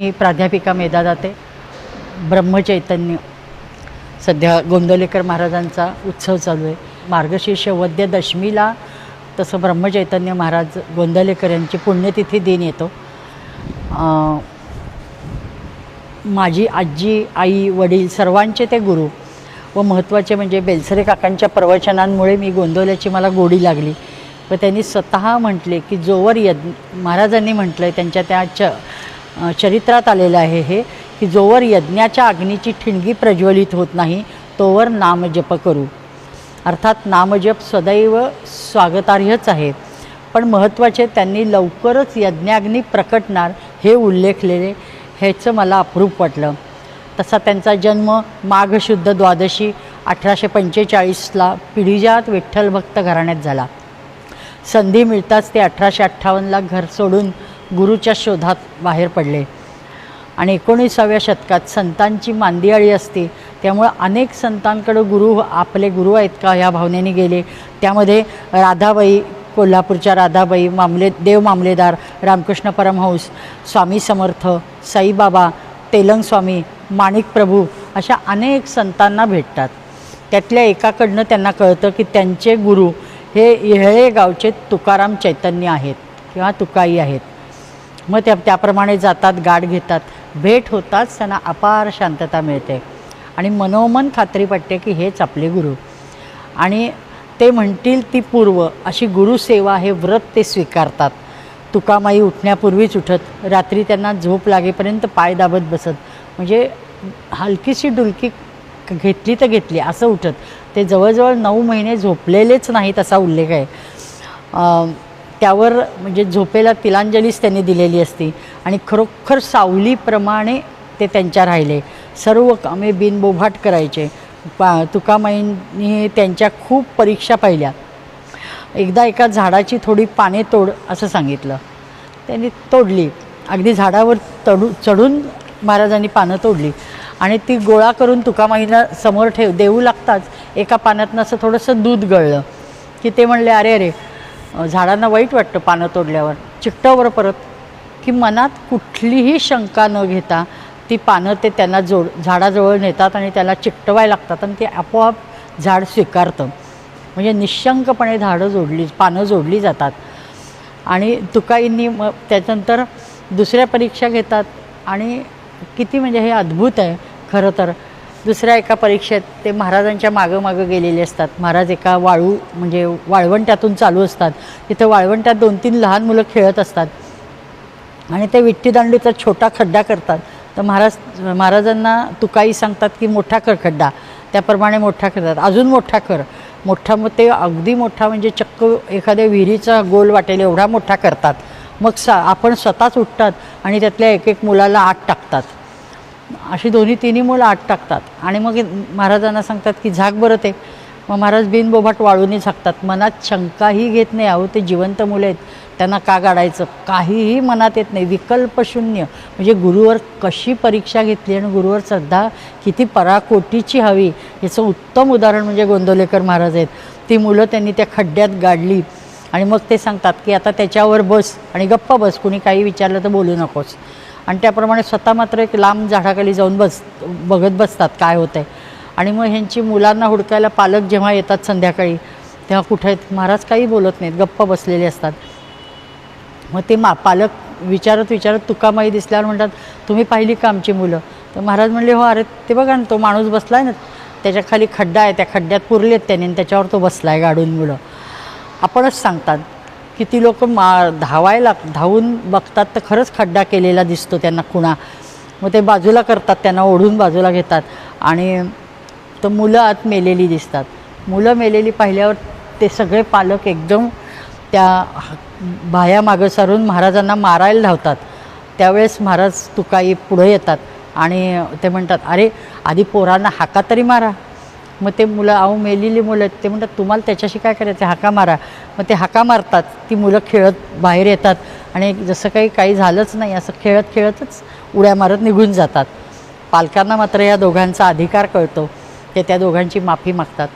मी प्राध्यापिका मेधा जाते ब्रह्मचैतन्य. सध्या गोंदवलेकर महाराजांचा उत्सव चालू आहे. मार्गशीर्ष वद्य दशमीला तसं ब्रह्मचैतन्य महाराज गोंदवलेकर यांची पुण्यतिथी दिन येतो. माझी आजी आई वडील सर्वांचे ते गुरु व महत्त्वाचे म्हणजे बेलसरे काकांच्या प्रवचनांमुळे मी गोंदवल्याची मला गोडी लागली व त्यांनी स्वतः म्हटले की जोवर यज्ञ महाराजांनी म्हटलं आहे त्यांच्या त्या च चरित्रात आलेलं आहे हे की जोवर यज्ञाच्या अग्नीची ठिणगी प्रज्वलित होत नाही तोवर नामजप करू. अर्थात नामजप सदैव स्वागतार्हच आहे. पण महत्त्वाचे त्यांनी लवकरच यज्ञाग्नी प्रकटणार हे उल्लेखलेले ह्याचं मला अप्रूप वाटलं. तसा त्यांचा जन्म माघशुद्ध द्वादशी अठराशे पंचेचाळीसला पिढीजात विठ्ठल भक्त घराण्यात झाला. संधी मिळताच ते अठराशे अठ्ठावन्नला घर सोडून गुरुच्या शोधात बाहेर पडले. आणि एकोणीसाव्या शतकात संतांची मांदियाळी असते त्यामुळं अनेक संतांकडं गुरु आपले गुरु आहेत का ह्या भावनेने गेले. त्यामध्ये राधाबाई कोल्हापूरच्या राधाबाई मामले देव मामलेदार रामकृष्ण परमहंस स्वामी समर्थ साईबाबा तेलंग स्वामी माणिक प्रभू अशा अनेक संतांना भेटतात. त्यातल्या एकाकडनं त्यांना कळतं की त्यांचे गुरु हे येहळे गावचे तुकाराम चैतन्य आहेत किंवा तुकाई आहेत. मग त्या त्याप्रमाणे जातात गाठ घेतात. भेट होताच त्यांना अपार शांतता मिळते. आणि मनोमन खात्री वाटते की हेच आपले गुरु. आणि ते म्हणतील ती पूर्व. अशी गुरुसेवा हे व्रत ते स्वीकारतात. तुकामाई उठण्यापूर्वीच उठत. रात्री त्यांना झोप लागेपर्यंत पाय दाबत बसत. म्हणजे हलकीशी डुलकी घेतली तर घेतली असं उठत. ते जवळजवळ नऊ महिने झोपलेलेच नाहीत असा उल्लेख आहे. त्यावर म्हणजे झोपेला तिलांजलीच त्यांनी दिलेली असती. आणि खरोखर सावलीप्रमाणे ते त्यांच्या राहिले. सर्व कामे बिनबोभाट करायचे. पा तुकामाईंनी त्यांच्या खूप परीक्षा पाहिल्या. एकदा एका झाडाची थोडी पाने तोड असं सांगितलं. त्यांनी तोडली. अगदी झाडावर तडू चढून महाराजांनी पानं तोडली. आणि ती गोळा करून तुकामाईला समोर ठेव देऊ लागताच एका पाण्यातनं असं थोडंसं दूध गळलं. की ते म्हणले अरे अरे झाडांना वाईट वाटतं पानं तोडल्यावर. चिकटावर परत. की मनात कुठलीही शंका न घेता ती पानं ते त्यांना जोड झाडाजवळ नेतात आणि त्याला चिकटवाय लागतात आणि ते आपोआप झाड स्वीकारतं. म्हणजे निशंकपणे झाडं जोडली पानं जोडली जातात. आणि तुकाईंनी मग त्याच्यानंतर दुसऱ्या परीक्षा घेतात. आणि किती म्हणजे हे अद्भुत आहे. खरं तर दुसऱ्या एका परीक्षेत ते महाराजांच्या मागं मागं गेलेले असतात. महाराज एका वाळू म्हणजे वाळवंट्यातून चालू असतात. तिथं वाळवंट्यात दोन तीन लहान मुलं खेळत असतात. आणि ते विट्टीदांडूचा छोटा खड्डा करतात. तर महाराज महाराजांना तुकाई सांगतात की मोठा कर खड्डा. त्याप्रमाणे मोठा करतात. अजून मोठा कर. मोठा मग ते अगदी मोठा म्हणजे चक्क एखाद्या विहिरीचा गोल वाटेल एवढा मोठा करतात. मग सा आपण स्वतःच उठतात आणि त्यातल्या एक एक मुलाला आत टाकतात. अशी दोन्ही तिन्ही मुलं आत टाकतात. आणि मग महाराजांना सांगतात की झाक बरं ते. मग महाराज बिनबोभाट वाळूनही झाकतात. मनात शंकाही घेत नाही अहो ते जिवंत मुलं आहेत. त्यांना का गाडायचं? काहीही मनात येत नाही. विकल्पशून्य म्हणजे गुरुवर कशी परीक्षा घेतली आणि गुरुवर श्रद्धा किती पराकोटीची हवी याचं उत्तम उदाहरण म्हणजे गोंदवलेकर महाराज आहेत. ती मुलं त्यांनी त्या खड्ड्यात गाडली आणि मग ते सांगतात की आता त्याच्यावर बस आणि गप्पा बस. कुणी काही विचारलं तर बोलू नकोस. आणि त्याप्रमाणे स्वतः मात्र एक लांब झाडाखाली जाऊन बस बघत बसतात काय होतं आहे आणि मग ह्यांची मुलांना हुडकायला पालक जेव्हा येतात संध्याकाळी तेव्हा कुठे आहेत? महाराज काही बोलत नाहीत गप्पा बसलेले असतात. मग ते मा पालक विचारत विचारत तुकामाई दिसल्यावर म्हणतात तुम्ही पाहिली का आमची मुलं? तर महाराज म्हणले हो अरे ते बघा ना तो माणूस बसला आहे ना त्याच्याखाली खड्डा आहे त्या खड्ड्यात पुरलेत त्याने आणि त्याच्यावर तो बसला आहे गाडून मुलं. आपणच सांगतात किती लोक मा धावायला धावून बघतात तर खरंच खड्डा केलेला दिसतो त्यांना खुणा. मग ते बाजूला करतात त्यांना ओढून बाजूला घेतात. आणि तर मुलं आत मेलेली दिसतात. मुलं मेलेली पाहिल्यावर ते सगळे पालक एकदम त्या भाया मागं सारून महाराजांना मारायला धावतात. त्यावेळेस महाराज तुकाई पुढं येतात आणि ते म्हणतात अरे आधी पोरांना हाका तरी मारा. मग ते मुलं अहो मेलेली मुलं ते म्हणतात तुम्हाला त्याच्याशी काय करायचं? हाका मारा. मग ते हाका मारतात. ती मुलं खेळत बाहेर येतात. आणि जसं काही काही झालंच नाही असं खेळत खेळतच उड्या मारत निघून जातात. पालकांना मात्र या दोघांचा अधिकार कळतो. ते त्या दोघांची माफी मागतात.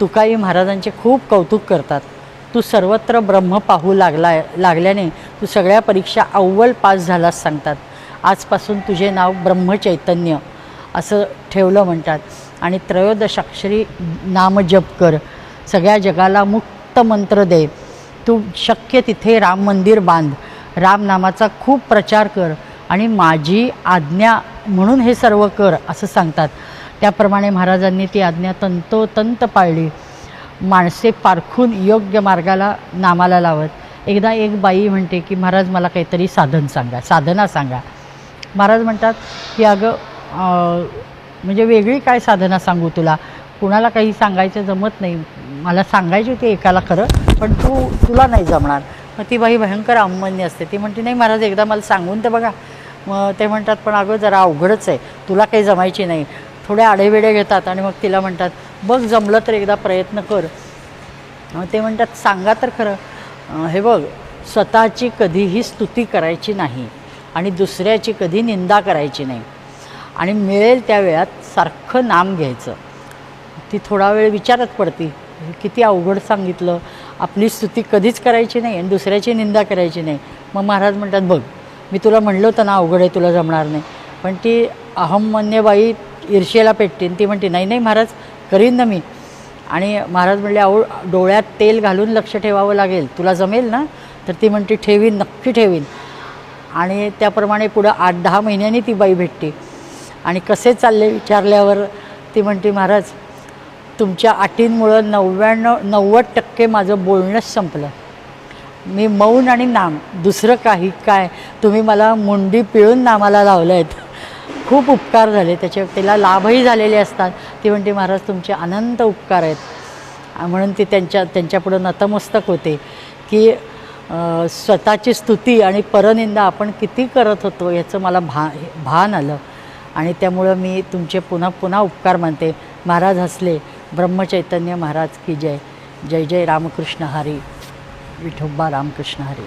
तुकाई महाराजांचे खूप कौतुक करतात. तू सर्वत्र ब्रह्म पाहू लागला लागल्याने तू सगळ्या परीक्षा अव्वल पास झालास सांगतात. आजपासून तुझे नाव ब्रह्मचैतन्य असं ठेवलं म्हणतात. आणि त्रयोदशाक्षरी नाम जप कर. सगळ्या जगाला मुक्त मंत्र दे. तू शक्य तिथे राम मंदिर बांध. रामनामाचा खूप प्रचार कर आणि माझी आज्ञा म्हणून हे सर्व कर असं सांगतात. त्याप्रमाणे महाराजांनी ती आज्ञा तंतोतंत पाळली. माणसे पारखून योग्य मार्गाला नामाला लावत. एकदा एक बाई म्हणते की महाराज मला काहीतरी साधन सांगा साधना सांगा. महाराज म्हणतात की अगं म्हणजे वेगळी काय साधना सांगू तुला? कुणाला काही सांगायचं जमत नाही. मला सांगायची होती एकाला खरं पण तू तुला नाही जमणार. मग ती बाई भयंकर अवमान्य असते. ती म्हणते नाही महाराज एकदा मला सांगून तर बघा. मग ते म्हणतात पण अगं जरा अवघडच आहे. तुला काही जमायची नाही. थोडे आडेवेडे घेतात. आणि मग तिला म्हणतात बघ जमलं तर एकदा प्रयत्न कर. ते म्हणतात सांगा तर खरं. हे बघ स्वतःची कधीही स्तुती करायची नाही आणि दुसऱ्याची कधी निंदा करायची नाही. आणि मिळेल त्या वेळात सारखं नाम घ्यायचं. ती थोडा वेळ विचारत पडती हे किती अवघड सांगितलं. आपली स्तुती कधीच करायची नाही आणि दुसऱ्याची निंदा करायची नाही. मग महाराज म्हणतात बघ मी तुला म्हणलं होतं ना अवघड आहे तुला जमणार नाही. पण ती अहमन्यबाई ईर्षेला पेटतीन ती म्हणते नाही नाही महाराज करीन ना मी. आणि महाराज म्हणले आऊ डोळ्यात तेल घालून लक्ष ठेवावं लागेल. तुला जमेल ना? तर ती म्हणते ठेवीन नक्की ठेवीन. आणि त्याप्रमाणे पुढं आठ दहा महिन्यांनी ती बाई भेटते. आणि कसे चालले विचारल्यावर ती म्हणते महाराज तुमच्या अटींमुळं नव्याण्णव नव्वद टक्के माझं बोलणंच संपलं. मी मौन आणि नाम दुसरं काही काय? तुम्ही मला मुंडी पिळून नामाला लावलं आहेत खूप उपकार झाले. त्याचे तिला लाभही झालेले असतात. ती म्हणते महाराज तुमचे अनंत उपकार आहेत. म्हणून ती त्यांच्या त्यांच्यापुढं नतमस्तक होते की स्वतःची स्तुती आणि परनिंदा आपण किती करत होतो याचं मला भा भान आलं. आणि त्यामुळं मी तुमचे पुन्हा पुन्हा उपकार मानते. महाराज हसले. ब्रह्मचैतन्य महाराज की जय. जय जय रामकृष्ण हरी. विठोबा रामकृष्ण हरी.